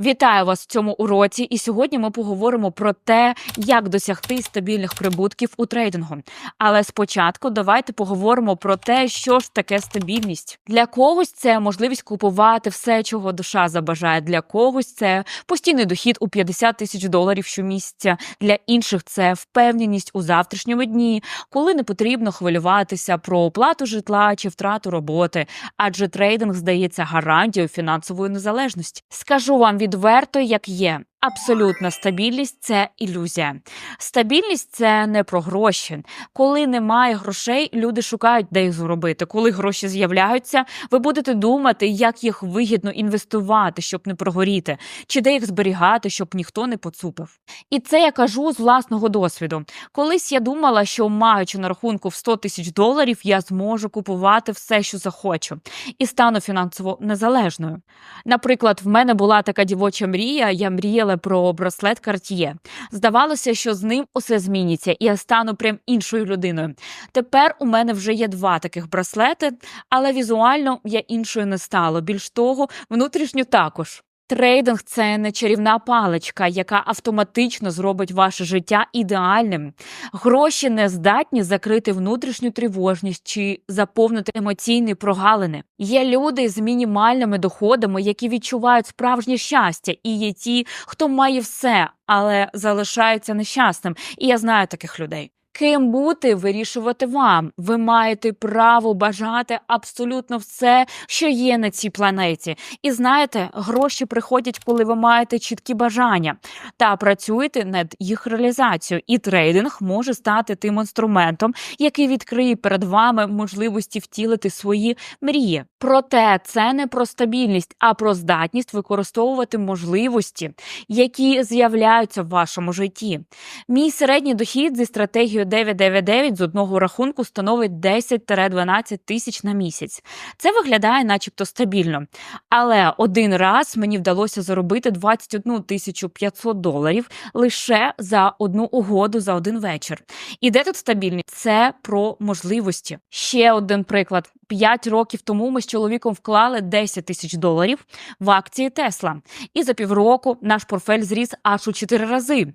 Вітаю вас в цьому уроці, і сьогодні ми поговоримо про те, як досягти стабільних прибутків у трейдингу. Але спочатку давайте поговоримо про те, що ж таке стабільність. Для когось це можливість купувати все, чого душа забажає. Для когось це постійний дохід у 50 тисяч доларів щомісяця. Для інших це впевненість у завтрашньому дні, коли не потрібно хвилюватися про оплату житла чи втрату роботи, адже трейдинг здається гарантією фінансової незалежності. Скажу вам відверто, як є. Абсолютна стабільність це ілюзія. Стабільність це не про гроші. Коли немає грошей, люди шукають, де їх зробити. Коли гроші з'являються, ви будете думати, як їх вигідно інвестувати, щоб не прогоріти, чи де їх зберігати, щоб ніхто не поцупив. І це я кажу з власного досвіду. Колись я думала, що маючи на рахунку в 100 тисяч доларів, я зможу купувати все, що захочу, і стану фінансово незалежною. Наприклад, в мене була така дівоча мрія. Я мріяла про браслет Cartier. Здавалося, що з ним усе зміниться, і я стану прям іншою людиною. Тепер у мене вже є два таких браслети, але візуально я іншою не стала. Більш того, внутрішньо також. Трейдинг це не чарівна паличка, яка автоматично зробить ваше життя ідеальним. Гроші не здатні закрити внутрішню тривожність чи заповнити емоційні прогалини. Є люди з мінімальними доходами, які відчувають справжнє щастя, і є ті, хто має все, але залишається нещасним. І я знаю таких людей. Ким бути вирішувати вам. Ви маєте право бажати абсолютно все, що є на цій планеті. І знаєте, гроші приходять, коли ви маєте чіткі бажання та працюєте над їх реалізацією. І трейдинг може стати тим інструментом, який відкриє перед вами можливості втілити свої мрії. Проте це не про стабільність, а про здатність використовувати можливості, які з'являються в вашому житті. Мій середній дохід зі стратегією 999 з одного рахунку становить 10-12 тисяч на місяць. Це виглядає, начебто, стабільно. Але один раз мені вдалося заробити 21 тисячу 500 доларів лише за одну угоду за один вечір. І де тут стабільність? Це про можливості. Ще один приклад. П'ять років тому ми з чоловіком вклали 10 тисяч доларів в акції Тесла, і за півроку наш портфель зріс аж у 4 рази.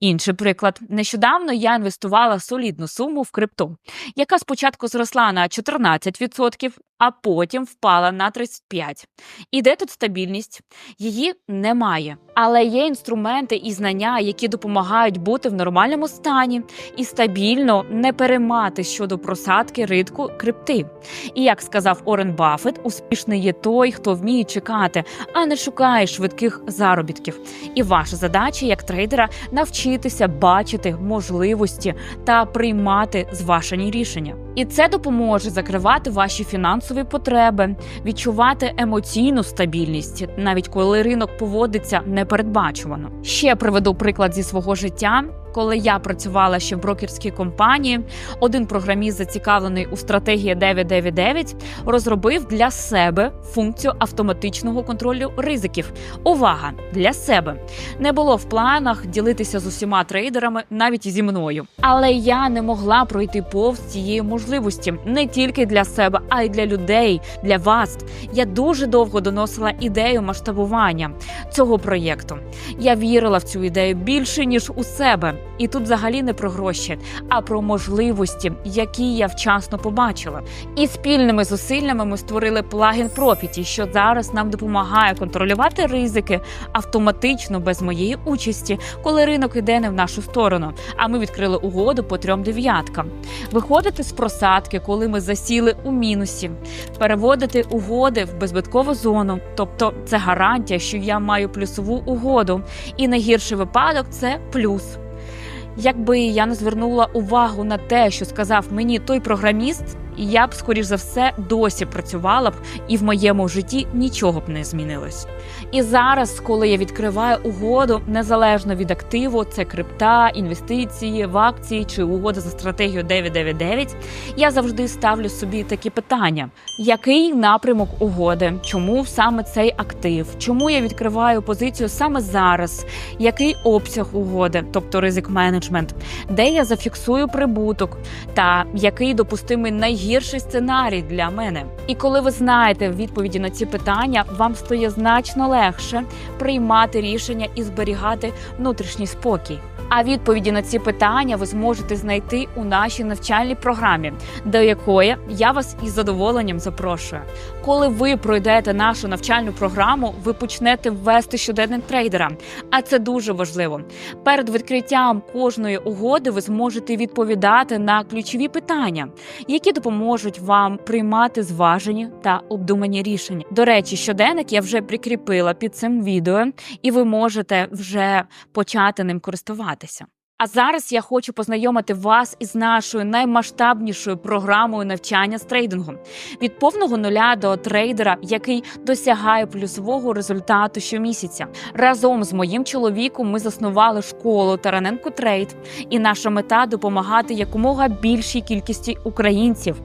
Інший приклад: нещодавно я інвестувала солідну суму в крипту, яка спочатку зросла на 14%, а потім впала на 35%. І де тут стабільність? Її немає. Але є інструменти і знання, які допомагають бути в нормальному стані і стабільно не переймати щодо просадки ринку крипти. І як сказав Орен Баффет, успішний є той, хто вміє чекати, а не шукає швидких заробітків. І ваша задача як трейдера навчитися бачити можливості та приймати зважені рішення. І це допоможе закривати ваші фінансові потреби, відчувати емоційну стабільність, навіть коли ринок поводиться непередбачувано. Ще приведу приклад зі свого життя. Коли я працювала ще в брокерській компанії, один програміст, зацікавлений у стратегії 999, розробив для себе функцію автоматичного контролю ризиків. Увага для себе не було в планах ділитися з усіма трейдерами, навіть зі мною. Але я не могла пройти повз цієї можливості не тільки для себе, а й для людей, для вас. Я дуже довго доносила ідею масштабування цього проєкту. Я вірила в цю ідею більше ніж у себе. І тут взагалі не про гроші, а про можливості, які я вчасно побачила. І спільними зусиллями ми створили плагін Property, що зараз нам допомагає контролювати ризики автоматично без моєї участі, коли ринок іде не в нашу сторону. А ми відкрили угоду по трьом дев'яткам. Виходити з просадки, коли ми засіли у мінусі, переводити угоди в безбиткову зону, тобто це гарантія, що я маю плюсову угоду, і найгірший випадок це плюс. Якби я не звернула увагу на те, що сказав мені той програміст, я б, скоріш за все, досі працювала б, і в моєму житті нічого б не змінилось. І зараз, коли я відкриваю угоду незалежно від активу, це крипта, інвестиції в акції чи угода за стратегією 999, я завжди ставлю собі такі питання: який напрямок угоди? Чому саме цей актив? Чому я відкриваю позицію саме зараз? Який обсяг угоди, тобто ризик менеджмент, де я зафіксую прибуток, та який допустимий найгірший найгірший сценарій для мене. І коли ви знаєте відповіді на ці питання, вам стає значно легше приймати рішення і зберігати внутрішній спокій. А відповіді на ці питання ви зможете знайти у нашій навчальній програмі, до якої я вас із задоволенням запрошую. Коли ви пройдете нашу навчальну програму, ви почнете ввести щоденник трейдера. А це дуже важливо. Перед відкриттям кожної угоди ви зможете відповідати на ключові питання, які допоможуть вам приймати зважені та обдумані рішення. До речі, щоденник я вже прикріпила під цим відео, і ви можете вже почати ним користуватися. А зараз я хочу познайомити вас із нашою наймасштабнішою програмою навчання з трейдингу від повного нуля до трейдера, який досягає плюсового результату щомісяця. Разом з моїм чоловіком ми заснували школу Тараненко Трейд, і наша мета допомагати якомога більшій кількості українців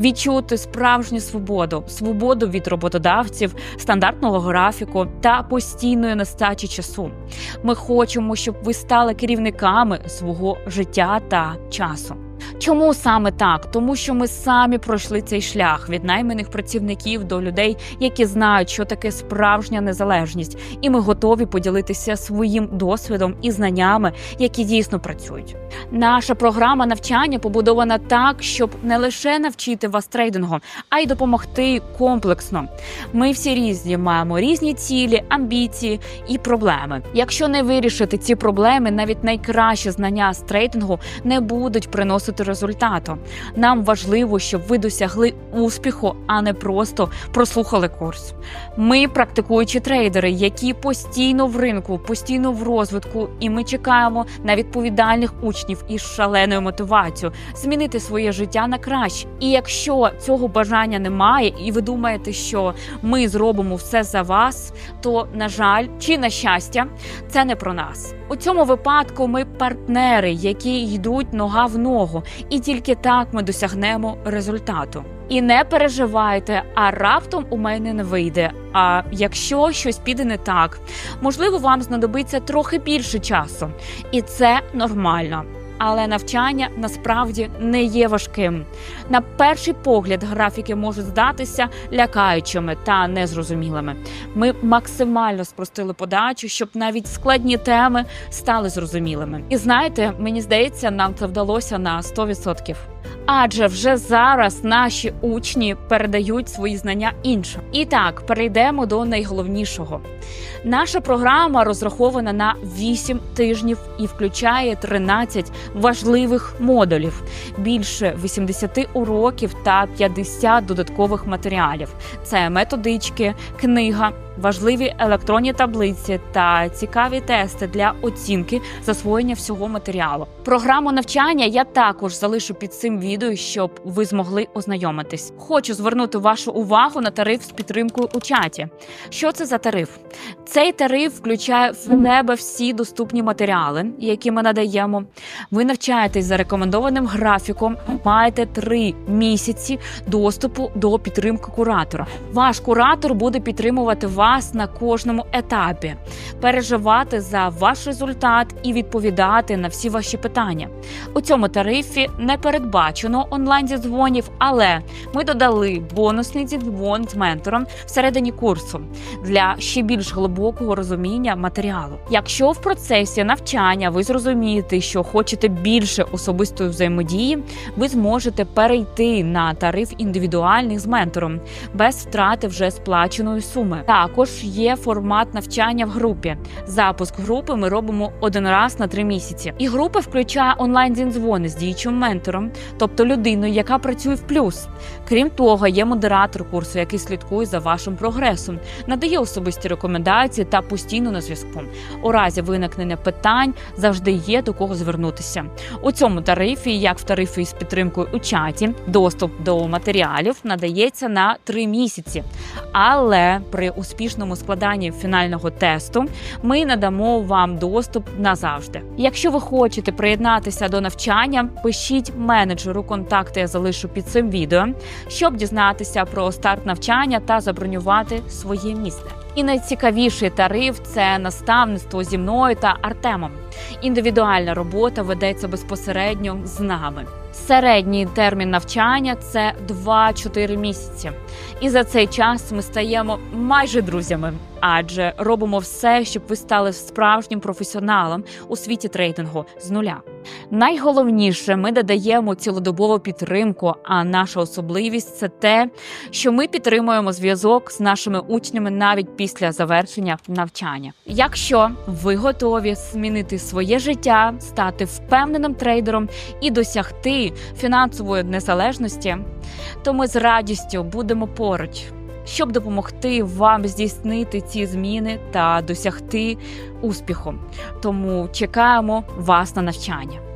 відчути справжню свободу, свободу від роботодавців, стандартного графіку та постійної нестачі часу. Ми хочемо, щоб ви стали керівниками свого життя та часу. Чому саме так? Тому що ми самі пройшли цей шлях від найманих працівників до людей, які знають, що таке справжня незалежність, і ми готові поділитися своїм досвідом і знаннями, які дійсно працюють. Наша програма навчання побудована так, щоб не лише навчити вас трейдингу, а й допомогти комплексно. Ми всі різні маємо різні цілі, амбіції і проблеми. Якщо не вирішити ці проблеми, навіть найкращі знання з трейдингу не будуть приносити результату. Нам важливо, щоб ви досягли успіху, а не просто прослухали курс. Ми практикуючі трейдери, які постійно в ринку, постійно в розвитку, і ми чекаємо на відповідальних учнів із шаленою мотивацією змінити своє життя на краще. І якщо цього бажання немає, і ви думаєте, що ми зробимо все за вас, то на жаль, чи на щастя, це не про нас. У цьому випадку ми партнери, які йдуть нога в ногу, і тільки так ми досягнемо результату. І не переживайте, а раптом у мене не вийде. А якщо щось піде не так, можливо, вам знадобиться трохи більше часу, і це нормально. Але навчання насправді не є важким. На перший погляд графіки можуть здатися лякаючими та незрозумілими. Ми максимально спростили подачу, щоб навіть складні теми стали зрозумілими. І знаєте, мені здається, нам це вдалося на 100%. Адже вже зараз наші учні передають свої знання іншим. І так, перейдемо до найголовнішого. Наша програма розрахована на 8 тижнів і включає 13 важливих модулів, більше 80 уроків та 50 додаткових матеріалів. Це методички, книга. Важливі електронні таблиці та цікаві тести для оцінки засвоєння всього матеріалу. Програму навчання я також залишу під цим відео, щоб ви змогли ознайомитись. Хочу звернути вашу увагу на тариф з підтримкою у чаті. Що це за тариф? Цей тариф включає в себе всі доступні матеріали, які ми надаємо. Ви навчаєтесь за рекомендованим графіком, маєте три місяці доступу до підтримки куратора. Ваш куратор буде підтримувати вас на кожному етапі, переживати за ваш результат і відповідати на всі ваші питання. У цьому тарифі не передбачено онлайн зідзвонів, але ми додали бонусний зідзвон з ментором всередині курсу для ще більш глибокого розуміння матеріалу. Якщо в процесі навчання ви зрозумієте, що хочете більше особистої взаємодії, ви зможете перейти на тариф індивідуальний з ментором без втрати вже сплаченої суми. Також є формат навчання в групі. Запуск групи ми робимо один раз на три місяці. І група включає онлайн дзвони з діючим ментором, тобто людиною, яка працює в плюс. Крім того, є модератор курсу, який слідкує за вашим прогресом, надає особисті рекомендації та постійно на зв'язку. У разі виникнення питань завжди є до кого звернутися. У цьому тарифі, як в тарифі з підтримкою у чаті, доступ до матеріалів надається на три місяці. Але при успішному складанні фінального тесту ми надамо вам доступ назавжди. Якщо ви хочете приєднатися до навчання, пишіть менеджеру контакти. Я залишу під цим відео, щоб дізнатися про старт навчання та забронювати своє місце. І найцікавіший тариф це наставництво зі мною та Артемом. Індивідуальна робота ведеться безпосередньо з нами. Середній термін навчання це 2-4 місяці. І за цей час ми стаємо майже друзями, адже робимо все, щоб ви стали справжнім професіоналом у світі трейдингу з нуля. Найголовніше, ми додаємо цілодобову підтримку. А наша особливість це те, що ми підтримуємо зв'язок з нашими учнями навіть після завершення навчання. Якщо ви готові змінити своє життя, стати впевненим трейдером і досягти фінансової незалежності, то ми з радістю будемо поруч. Щоб допомогти вам здійснити ці зміни та досягти успіху, тому чекаємо вас на навчання.